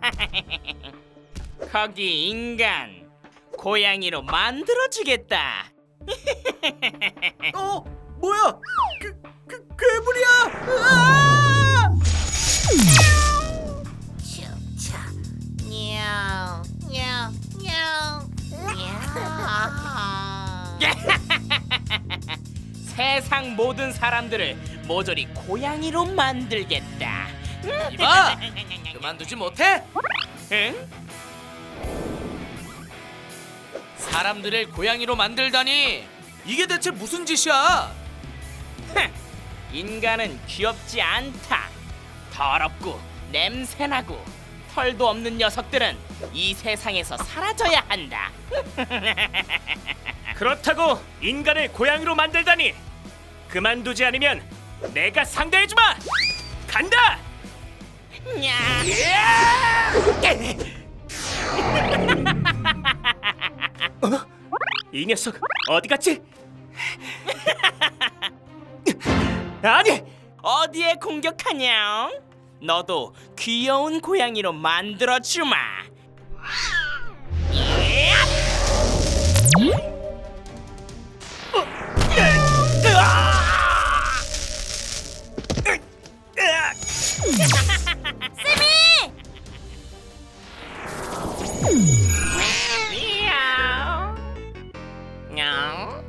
거기 인간 고양이로 만들어주겠다. 어? 뭐야? 그, 그 괴물이야! 으아! 차, 냐우, 냐우, 냐우, 냐우. 세상 모든 사람들을 모조리 고양이로 만들겠다. 이봐! 그만두지 못해? 응? 사람들을 고양이로 만들다니 이게 대체 무슨 짓이야? 인간은 귀엽지 않다. 더럽고 냄새나고 털도 없는 녀석들은 이 세상에서 사라져야 한다. 그렇다고 인간을 고양이로 만들다니 그만두지 않으면 내가 상대해주마 간다 야! 이 녀석 어디 갔지 아니 어디에 공격하냐? 너도 귀여운 고양이로 만들어 주마. 세미! 냥,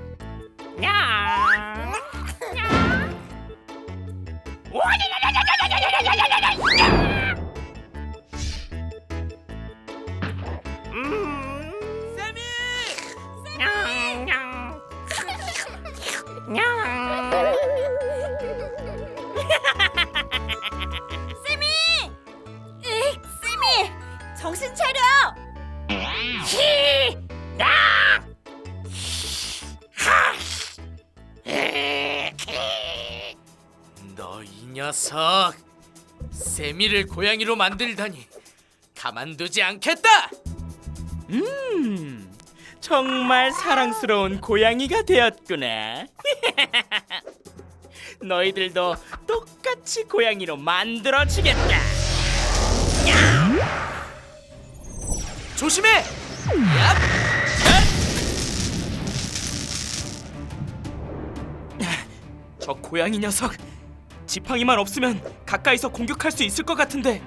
정신 차려. 히! 나! 하! 에, 키! 너이 녀석 세미를 고양이로 만들다니 가만두지 않겠다! 음, 정말 사랑스러운 고양이가 되었구나. 너희들도 똑같이 고양이로 만들어 주겠다. 조심해! 저 고양이 녀석. 지팡이만 없으면 가까이서 공격할 수 있을 것 같은데.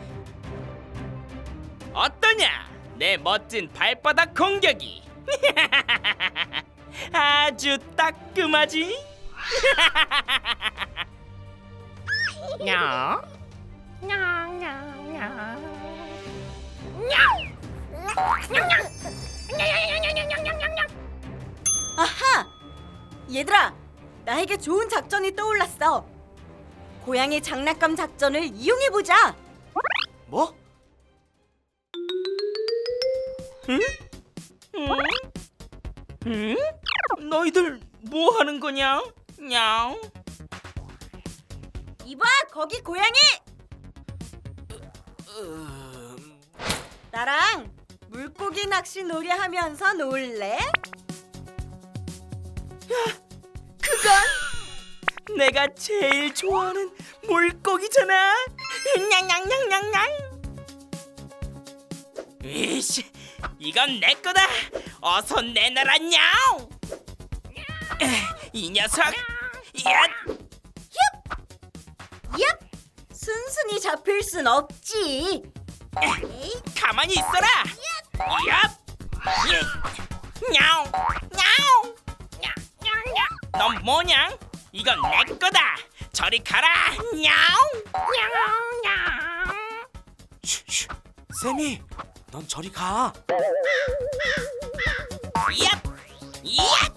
어떠냐? 내 멋진 발바닥 공격이. 아주 따끔하지? 냐 아하! 얘들아, 나에게 좋은 작전이 떠올랐어. 고양이 장난감 작전을 이용해 보자. 뭐? 응? 응? 너희들 뭐 하는 거냐? 냥 이봐, 거기 고양이. 음... 나랑 물고기 낚시 놀이 하면서 놀래? 그건 내가 제일 좋아하는 물고기잖아. 냥냥냥냥냥. 이씨, 이건 내 거다. 어서 내놔라 냥. 이 녀석. 야, 얍! 순순히 잡힐 순 없지. 에이, 가만히 있어라. 야, 냐옹, 냐옹, 냐옹, 넌 뭐냐? 이건 내 거다. 저리 가라. 냐옹, 냐옹, 냐옹. 슈, 슈. 세미, 넌 저리 가. 얍! 얍!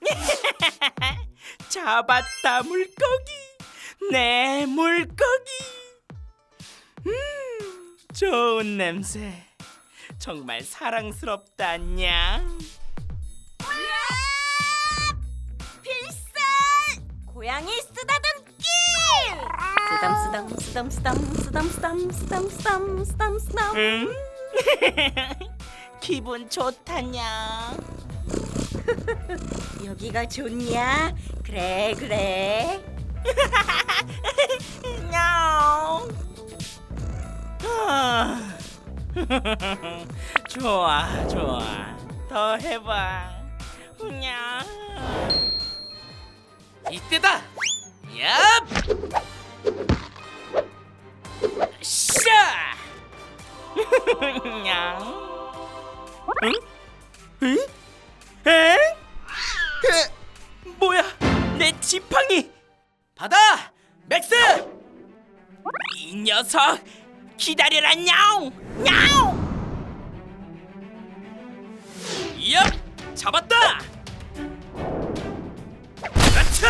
잡았다 물고기 내 물고기 음 좋은 냄새 정말 사랑스럽다 냥 필살! 고양이 쓰다듬기! 쓰담 쓰담 쓰담 쓰담 쓰담 쓰담 쓰담 쓰담 쓰담 응? 기분 좋다 냥 여기가 좋냐? 그래 그래 냐 옹 좋아 좋아. 더 해봐. 냐. 이때다! 얍! 샤! 냐. 에? 에? 뭐야? 내 지팡이! 받아! 맥스! 이 녀석! 기다려라 냐옹! 냐옹! 얍! 잡았다! 그렇차!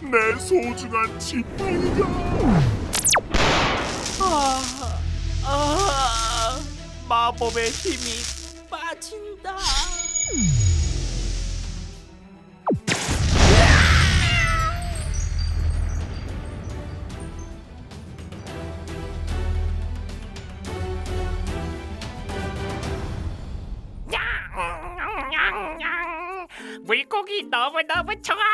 내 소중한 지팡이가 아 마법의 힘이 너무 좋아요.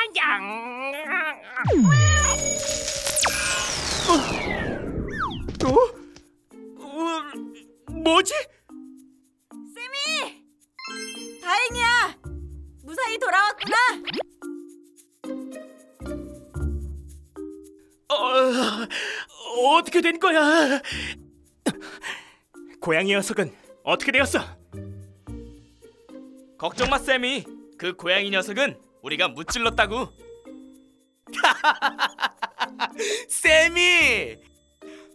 어, 뭐지? 쌤이 다행이야. 무사히 돌아왔구나. 어, 어떻게 된 거야? 고양이 녀석은 어떻게 되었어? 걱정 마, 쌤이. 그 고양이 녀석은 우리가 무찔렀다고. 쌤이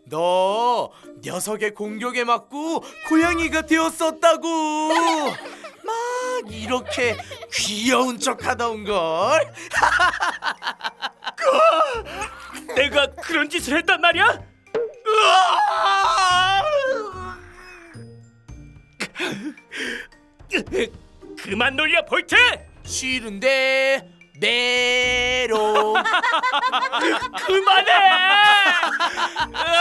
너 녀석의 공격에 맞고 고양이가 되었었다고 막 이렇게 귀여운 척하다 온 걸 내가 그런 짓을 했단 말이야? 그만 놀려 볼트. 싫은데 메롱 그만해!